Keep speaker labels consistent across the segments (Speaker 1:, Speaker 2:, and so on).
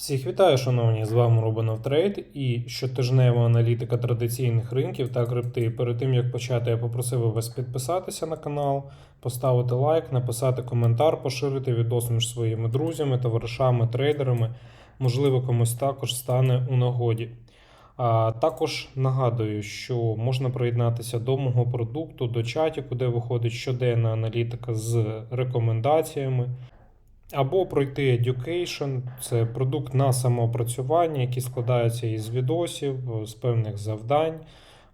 Speaker 1: Всіх вітаю, шановні! З вами Рубанов Трейд і щотижнева аналітика традиційних ринків та крипти. Перед тим як почати, я попросив вас підписатися на канал, поставити лайк, написати коментар, поширити відос між своїми друзями, товаришами, трейдерами. Можливо, комусь також стане у нагоді. А також нагадую, що можна приєднатися до мого продукту, до чаті, куди виходить щоденна аналітика з рекомендаціями. Або пройти Education, це продукт на самоопрацювання, який складається із відосів, з певних завдань.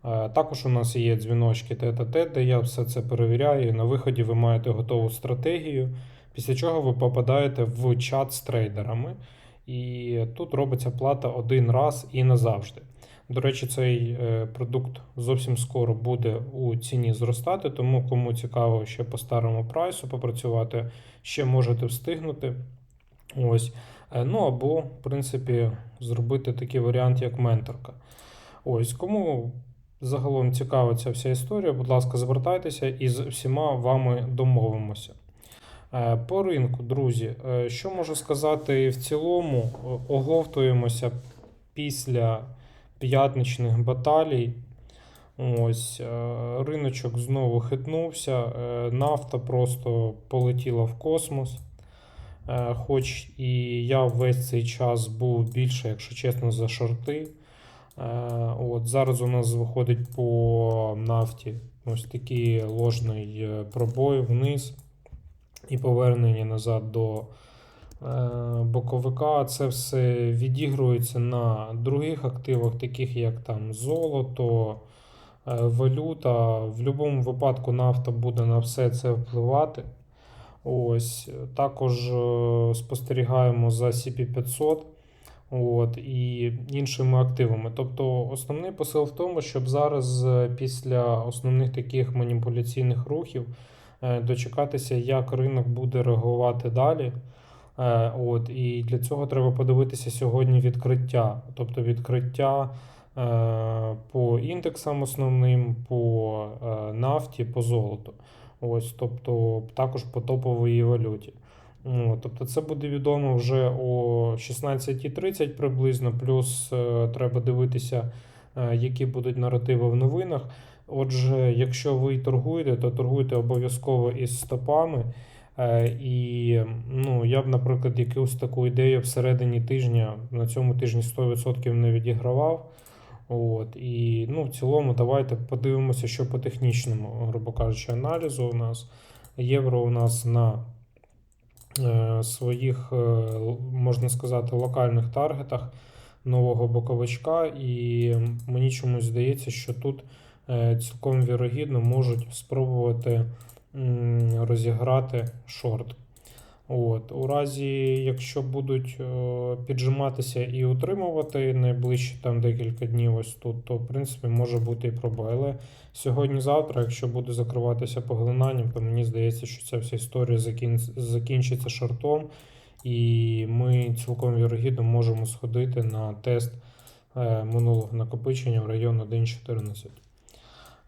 Speaker 1: Е, Також у нас є дзвіночки тет-а-тет, де я все це перевіряю. На виході ви маєте готову стратегію, після чого ви попадаєте в чат з трейдерами. І тут робиться плата один раз і назавжди. До речі, цей е, продукт зовсім скоро буде у ціні зростати, тому кому цікаво ще по старому прайсу попрацювати, ще можете встигнути. Ось. Е, Ну або, в принципі, зробити такий варіант, як менторка. Ось, кому загалом цікава ця вся історія, будь ласка, звертайтеся і з всіма вами домовимося. Е, По ринку, друзі, що можу сказати в цілому, оговтуємося після п'ятничних баталій. Ось е, риночок знову хитнувся, е, нафта просто полетіла в космос. Е, Хоч і я весь цей час був більше, якщо чесно, за шорти. От Зараз у нас виходить по нафті ось такий ложний пробой вниз і повернення назад до боковика. Це все відігрується на других активах, таких як там золото, е, валюта. В будь-якому випадку нафта буде на все це впливати. Ось також е, спостерігаємо за CP500 от, і іншими активами. Тобто, основний посил в тому, щоб зараз е, після основних таких маніпуляційних рухів е, дочекатися, як ринок буде реагувати далі. Е, От, і для цього треба подивитися сьогодні відкриття, тобто відкриття е, по індексам основним, по е, нафті, по золоту. Ось, тобто також по топовій валюті. От, тобто це буде відомо вже о 16.30 приблизно, плюс треба дивитися, які будуть наративи в новинах. Отже, якщо ви торгуєте, то торгуйте обов'язково із стопами. Е, І ну, я б, наприклад, якусь таку ідею всередині тижня на цьому тижні 100% не відігравав. От, і ну, в цілому, давайте подивимося, що по технічному, грубо кажучи, аналізу у нас. Євро у нас на е, своїх, е, можна сказати, локальних таргетах нового боковичка, і мені чомусь здається, що тут е, цілком вірогідно можуть спробувати розіграти шорт. От, у разі, якщо будуть е, піджиматися і утримувати найближчі там декілька днів ось тут, то в принципі може бути і пробой. Але сьогодні-завтра, якщо буде закриватися поглинанням, то мені здається, що ця вся історія закін... закінчиться шортом, і ми цілком вірогідно можемо сходити на тест е, минулого накопичення в район 1.14.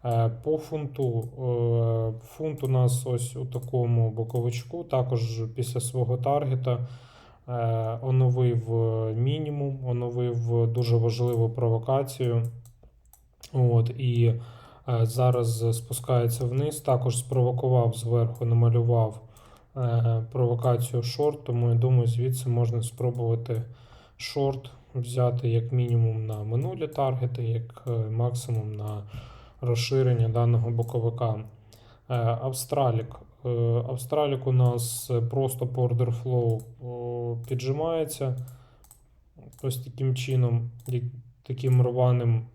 Speaker 1: Е, По фунту. е, Фунт у нас ось у такому боковичку, також після свого таргета е, оновив мінімум, оновив дуже важливу провокацію. От, і зараз спускається вниз. Також спровокував зверху, намалював провокацію шорт, тому я думаю, звідси можна спробувати шорт взяти як мінімум на минулі таргети, як максимум на розширення даного боковика. Е, Австралік. Е, Австралік у нас просто по order flow піджимається. Ось таким чином, таким рваним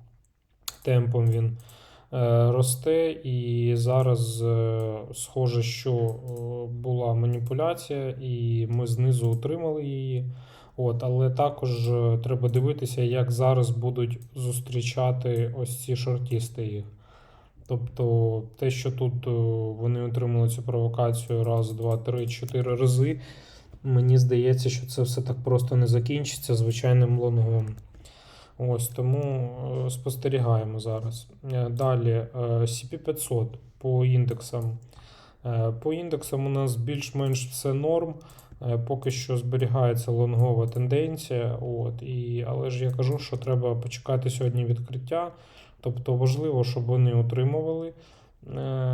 Speaker 1: темпом він е, росте. І зараз схоже, що була маніпуляція, і ми знизу утримали її. От, але також треба дивитися, як зараз будуть зустрічати ось ці шортісти їх. Тобто те, що тут е, вони отримали цю провокацію раз, два, три, чотири рази, мені здається, що це все так просто не закінчиться звичайним лонгом. Ось тому е, спостерігаємо зараз. Е, Далі е, CP500 по індексам. По індексам у нас більш-менш все норм. Е, Поки що зберігається лонгова тенденція. От, і, але ж я кажу, що треба почекати сьогодні відкриття. Тобто важливо, щоб вони утримували е,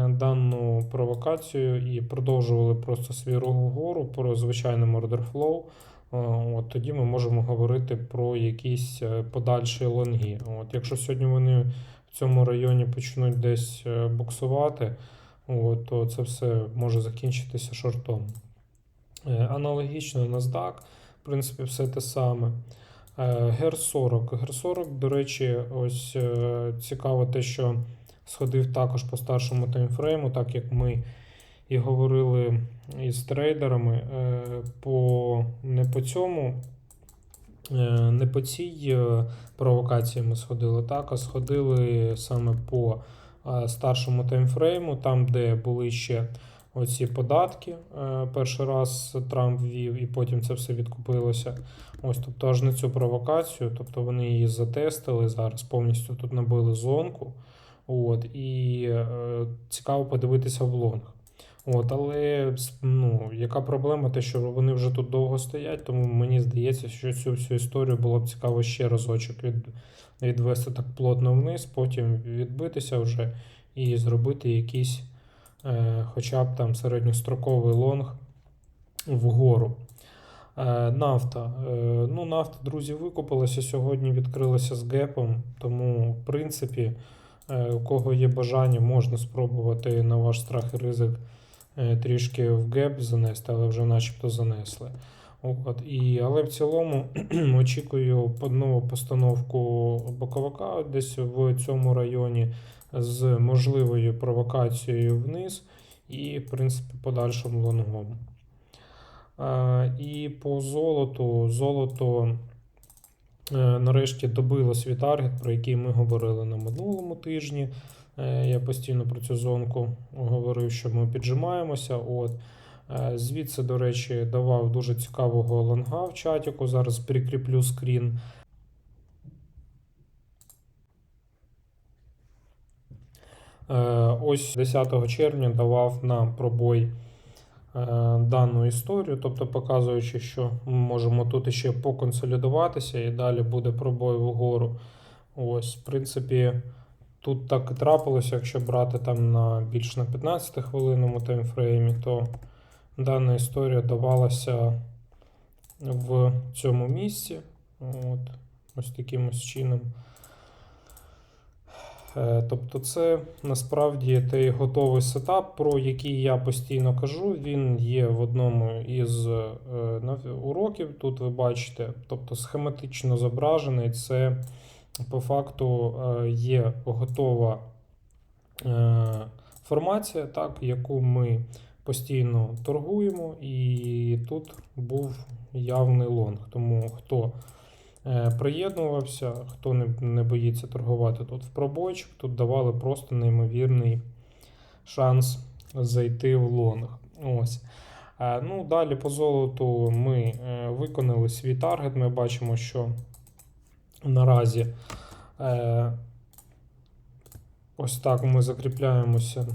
Speaker 1: дану провокацію і продовжували просто свій рух вгору order flow. Е, От, тоді ми можемо говорити про якісь е, подальші лонги. От, якщо сьогодні вони в цьому районі почнуть десь буксувати, от, то це все може закінчитися шортом. Е, Аналогічно NASDAQ, в принципі, все те саме. Гер 40. Гер 40, до речі, ось е, цікаво те, що сходив також по старшому таймфрейму, так як ми і говорили із трейдерами. е, По, не по цьому, не по цій провокації ми сходили, так, а сходили саме по старшому таймфрейму, там, де були ще оці податки. е, Перший раз Трамп ввів, і потім це все відкупилося. Ось, тобто аж на цю провокацію, тобто вони її затестили зараз, повністю тут набили зонку. От, і е, цікаво подивитися в лонг. От, але ну, яка проблема, те, що вони вже тут довго стоять, тому мені здається, що цю всю історію було б цікаво ще разочок від, відвести так плотно вниз, потім відбитися вже і зробити якийсь е, хоча б там середньостроковий лонг вгору. Е, Нафта. Е, Ну, нафта, друзі, викупилася сьогодні, відкрилася з гепом, тому, в принципі, е, у кого є бажання, можна спробувати на ваш страх і ризик е, трішки в геп занести, але вже начебто занесли. От, і, але в цілому очікую нову постановку боковика десь в цьому районі з можливою провокацією вниз і, в принципі, подальшим лонгом. І по золоту, золото е, нарешті добило свій таргет, про який ми говорили на минулому тижні. Е, Я постійно про цю зонку говорив, що ми піджимаємося. От. Е, Звідси, до речі, давав дуже цікавого лонга в чатіку. Зараз прикріплю скрін. Е, Ось 10 червня давав нам пробой е, дану історію, тобто показуючи, що ми можемо тут ще поконсолідуватися і далі буде пробой вгору. Ось, в принципі, тут так і трапилося, якщо брати там на більш на 15 хвилинному таймфреймі, то дана історія давалася в цьому місці. От, ось таким ось чином. Е, Тобто, це насправді той готовий сетап, про який я постійно кажу. Він є в одному із е, уроків. Тут ви бачите, тобто схематично зображений. Це по факту е, є готова формація, так, яку ми постійно торгуємо, і тут був явний лонг. Тому хто е, приєднувався, хто не, боїться торгувати тут в пробойчик, тут давали просто неймовірний шанс зайти в лонг. Ось. Е, Ну, далі по золоту ми е, виконали свій таргет. Ми бачимо, що наразі ось так ми закріпляємося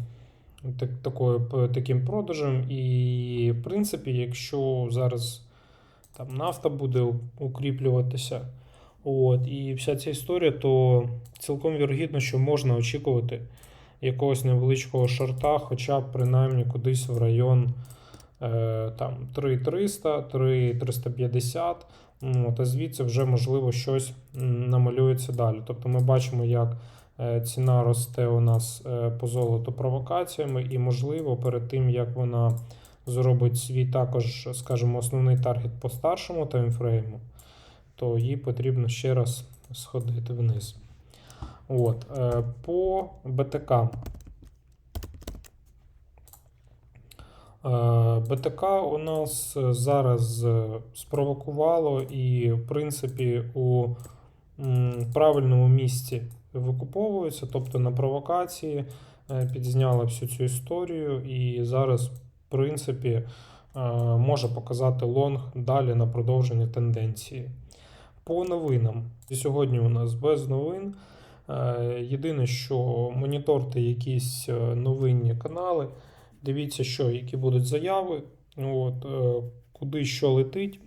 Speaker 1: так, такою, таким продажем. І, в принципі, якщо зараз там нафта буде укріплюватися, от, і вся ця історія, то цілком вірогідно, що можна очікувати якогось невеличкого шорта, хоча б принаймні кудись в район е, там 3300, 3350. Ну, та звідси вже можливо щось намалюється далі. Тобто ми бачимо, як ціна росте у нас е, по золоту провокаціями, і можливо, перед тим як вона зробить свій також, скажімо, основний таргет по старшому таймфрейму, то їй потрібно ще раз сходити вниз. От, е, по БТК. Е, БТК у нас е, зараз е, спровокувало і, в принципі, у правильному місці викуповується, тобто на провокації е, підзняла всю цю історію, і зараз, в принципі, е, може показати лонг далі на продовження тенденції. По новинам. Сьогодні у нас без новин. Е, Єдине, що моніторте якісь новинні канали. Дивіться, що які будуть заяви. От, куди що летить.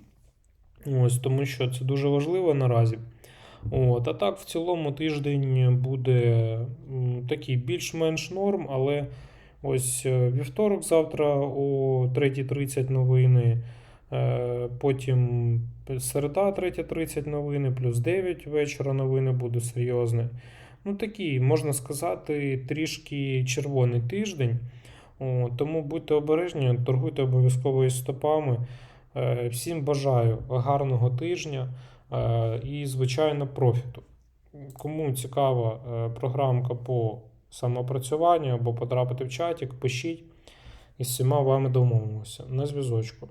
Speaker 1: Ось, тому що це дуже важливо наразі. От, а так, в цілому тиждень буде такий більш-менш норм, але ось е, вівторок завтра о 3.30 новини. Е, Потім середа 3.30 новини, плюс 9 вечора новини буде серйозне. Ну, такий, можна сказати, трішки червоний тиждень. О, тому будьте обережні, торгуйте обов'язково із стопами. Е, Всім бажаю гарного тижня і, звичайно, профіту. Кому цікава е, програмка по самоопрацюванню або потрапити в чатик, пишіть і з всіма вами домовимося. На зв'язочку.